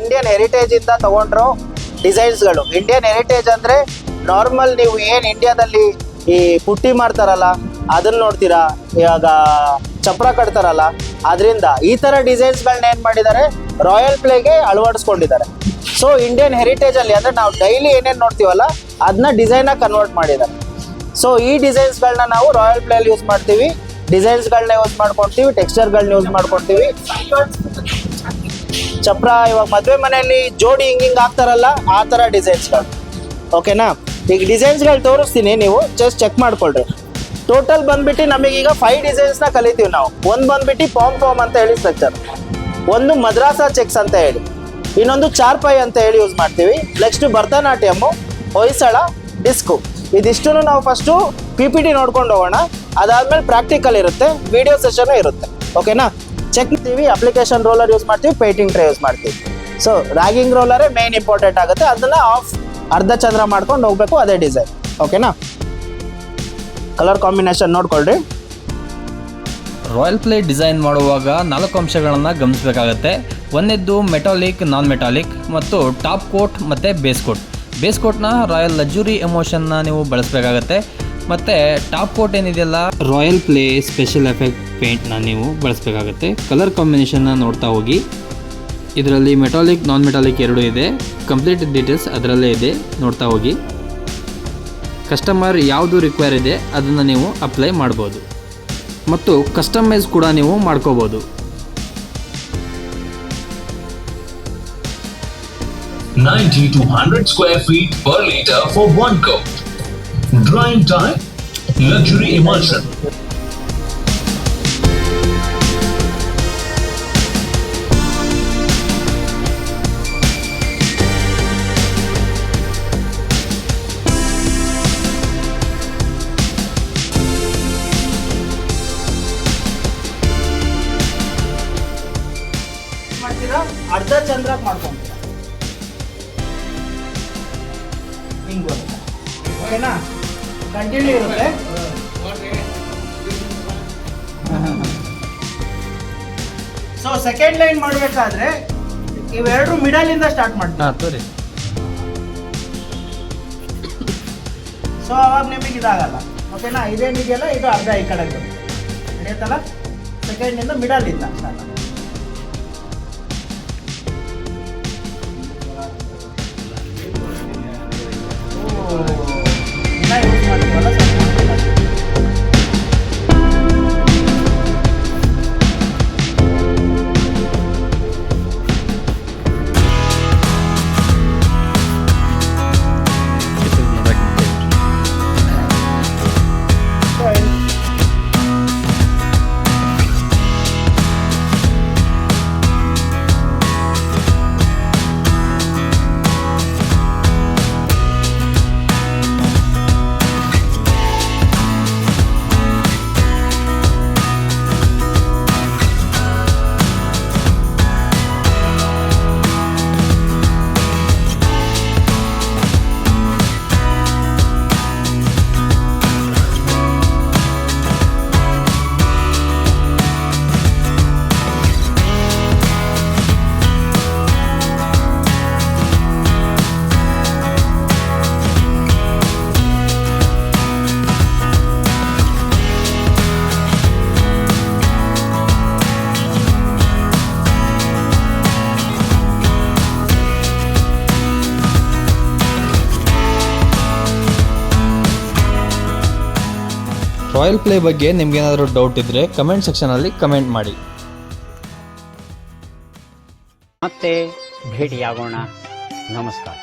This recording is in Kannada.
ಇಂಡಿಯನ್ ಹೆರಿಟೇಜ್ ಇಂದ ತಗೊಂಡ್ರೋ ಡಿಸೈನ್ಸ್ಗಳು ಇಂಡಿಯನ್ ಹೆರಿಟೇಜ್ ಅಂದ್ರೆ ನಾರ್ಮಲ್ ನೀವು ಏನ್ ಇಂಡಿಯಾದಲ್ಲಿ ಈ ಪುಟ್ಟಿ ಮಾಡ್ತಾರಲ್ಲ, ಅದನ್ನ ನೋಡ್ತೀರಾ? ಇವಾಗ ಚಪ್ರ ಕಟ್ತಾರಲ್ಲ, ಅದರಿಂದ ಈ ತರ ಡಿಸೈನ್ಸ್ಗಳನ್ನ ಏನ್ ಮಾಡಿದ್ದಾರೆ? ರಾಯಲ್ ಪ್ಲೇಗೆ ಅಳವಡಿಸ್ಕೊಂಡಿದ್ದಾರೆ. ಸೊ ಇಂಡಿಯನ್ ಹೆರಿಟೇಜ್ ಅಲ್ಲಿ ಅಂದ್ರೆ ನಾವು ಡೈಲಿ ಏನೇನು ನೋಡ್ತೀವಲ್ಲ ಅದನ್ನ ಡಿಸೈನ್ ಕನ್ವರ್ಟ್ ಮಾಡಿದ್ದಾರೆ. ಸೊ ಈ ಡಿಸೈನ್ಸ್ಗಳನ್ನ ನಾವು ರಾಯಲ್ ಪ್ಲೇಲಿ ಯೂಸ್ ಮಾಡ್ತೀವಿ ಡಿಸೈನ್ಸ್ಗಳನ್ನ ಯೂಸ್ ಮಾಡ್ಕೊಳ್ತೀವಿ ಟೆಕ್ಸ್ಚರ್ಗಳನ್ನ ಯೂಸ್ ಮಾಡ್ಕೊಳ್ತೀವಿ ಚಪ್ರ ಇವಾಗ ಮದುವೆ ಮನೆಯಲ್ಲಿ ಜೋಡಿ ಹಿಂಗ್ ಹಿಂಗ್ ಹಾಕ್ತಾರಲ್ಲ, ಆ ಥರ ಡಿಸೈನ್ಸ್ಗಳು ಓಕೆನಾ ಈಗ ಡಿಸೈನ್ಸ್ಗಳು ತೋರಿಸ್ತೀನಿ ನೀವು ಜಸ್ಟ್ ಚೆಕ್ ಮಾಡ್ಕೊಳ್ರಿ. ಟೋಟಲ್ ಬಂದ್ಬಿಟ್ಟು ನಮಗೀಗ ಫೈವ್ ಡಿಸೈನ್ಸ್ನ ಕಲಿತೀವಿ ನಾವು. ಒಂದು ಬಂದ್ಬಿಟ್ಟು ಪಾಮ್ ಪಾಮ್ ಅಂತ ಹೇಳಿ ಸ್ಟ್ರಕ್ಚರ್ ಒಂದು ಮದ್ರಾಸ ಚೆಕ್ಸ್ ಅಂತ ಹೇಳಿ. ಇನ್ನೊಂದು ಚಾರ್ಪೈ ಅಂತ ಹೇಳಿ ಯೂಸ್ ಮಾಡ್ತೀವಿ. ನೆಕ್ಸ್ಟ್ ಭರತನಾಟ್ಯಮ್ಮು ಹೊಯ್ಸಳ ಡಿಸ್ಕು ಇದಿಷ್ಟು ನಾವು ಫಸ್ಟು ಪಿ ಪಿ ಟಿ ನೋಡ್ಕೊಂಡು ಹೋಗೋಣ. ಅದಾದ್ಮೇಲೆ ಪ್ರಾಕ್ಟಿಕಲ್ ಇರುತ್ತೆ ವಿಡಿಯೋ ಸೆಷನ್ ಇರುತ್ತೆ. ಓಕೆನಾ ಚೆಕ್ ಮಾಡ್ತೀವಿ ಅಪ್ಲಿಕೇಶನ್ ರೋಲರ್ ಯೂಸ್ ಮಾಡ್ತೀವಿ ಪೇಟಿಂಗ್ ಟ್ರೇ ಯೂಸ್ ಮಾಡ್ತೀವಿ. ಸೊ ರ್ಯಾಗಿಂಗ್ ರೋಲರೇ ಮೇನ್ ಇಂಪಾರ್ಟೆಂಟ್ ಆಗುತ್ತೆ. ಅದನ್ನ ಆಫ್ ಅರ್ಧ ಚಂದ್ರ ಮಾಡ್ಕೊಂಡು ಹೋಗ್ಬೇಕು ಅದೇ ಡಿಸೈನ್ ಓಕೆನಾ ಕಲರ್ ಕಾಂಬಿನೇಷನ್ ನೋಡ್ಕೊಳ್ರಿ. ರಾಯಲ್ ಪ್ಲೇ ಡಿಸೈನ್ ಮಾಡುವಾಗ ನಾಲ್ಕು ಅಂಶಗಳನ್ನು ಗಮನಿಸಬೇಕಾಗತ್ತೆ. ಒಂದಿದ್ದು ಮೆಟಾಲಿಕ್ ನಾನ್ ಮೆಟಾಲಿಕ್ ಮತ್ತು ಟಾಪ್ ಕೋಟ್ ಮತ್ತು ಬೇಸ್ ಕೋಟ್ ಬೇಸ್ ಕೋಟ್ನ ರಾಯಲ್ ಲಕ್ಸುರಿ ಎಮೋಷನ್ನ ನೀವು ಬಳಸಬೇಕಾಗತ್ತೆ. ಮತ್ತು ಟಾಪ್ ಕೋಟ್ ಏನಿದೆಯಲ್ಲ? ರಾಯಲ್ ಪ್ಲೇ ಸ್ಪೆಷಲ್ ಎಫೆಕ್ಟ್ ಪೇಂಟ್ನ ನೀವು ಬಳಸಬೇಕಾಗತ್ತೆ. ಕಲರ್ ಕಾಂಬಿನೇಷನ್ನ ನೋಡ್ತಾ ಹೋಗಿ. ಇದರಲ್ಲಿ ಮೆಟಾಲಿಕ್ ನಾನ್ ಮೆಟಾಲಿಕ್ ಎರಡು ಇದೆ. ಕಂಪ್ಲೀಟ್ ಡೀಟೇಲ್ಸ್ ಅದರಲ್ಲೇ ಇದೆ. ನೋಡ್ತಾ ಹೋಗಿ. ಕಸ್ಟಮರ್ ಯಾವುದು ರಿಕ್ವೈರ್ ಇದೆ, ಅದನ್ನು ನೀವು ಅಪ್ಲೈ ಮಾಡ್ಬೋದು. ಮತ್ತು ಕಸ್ಟಮೈಸ್ ಕೂಡ ನೀವು ಮಾಡ್ಕೋಬೋದು. 90 to 100 square. ಅರ್ಧ ಚಂದ್ರ ಮಾಡ್ಕೊಂತೀರ ಹಿಂಗ್ ಬರುತ್ತೆ. ಓಕೆನಾ? ಕಂಟಿನ್ಯೂ ಇರುತ್ತೆ. ಸೊ ಸೆಕೆಂಡ್ ಲೈನ್ ಮಾಡಬೇಕಾದ್ರೆ ಇವೆರಡು ಮಿಡಲ್ ಇಂದ ಸ್ಟಾರ್ಟ್ ಮಾಡ್ತೀವಿ. ತೋರಿ. ಸೊ ಅವಾಗ ನಿಮಗೆ ಇದಾಗಲ್ಲ. ಓಕೆನಾ? ಇದೇನಿದೆಯಲ್ಲ? ಇದು ಅರ್ಧ ಈ ಕಡೆ ಬರುತ್ತೆ. ನಡೆಯುತ್ತಲ್ಲ ಮಿಡಲ್ ಇಂದ ಸ್ಟಾರ್ಟ್ ರಾಯಲ್ ಪ್ಲೇ ಬಗ್ಗೆ ನಿಮ್ಗೇನಾದರೂ ಡೌಟ್ ಇದ್ದರೆ ಕಮೆಂಟ್ ಸೆಕ್ಷನಲ್ಲಿ ಕಮೆಂಟ್ ಮಾಡಿ. ಮತ್ತೆ ಭೇಟಿಯಾಗೋಣ. ನಮಸ್ಕಾರ.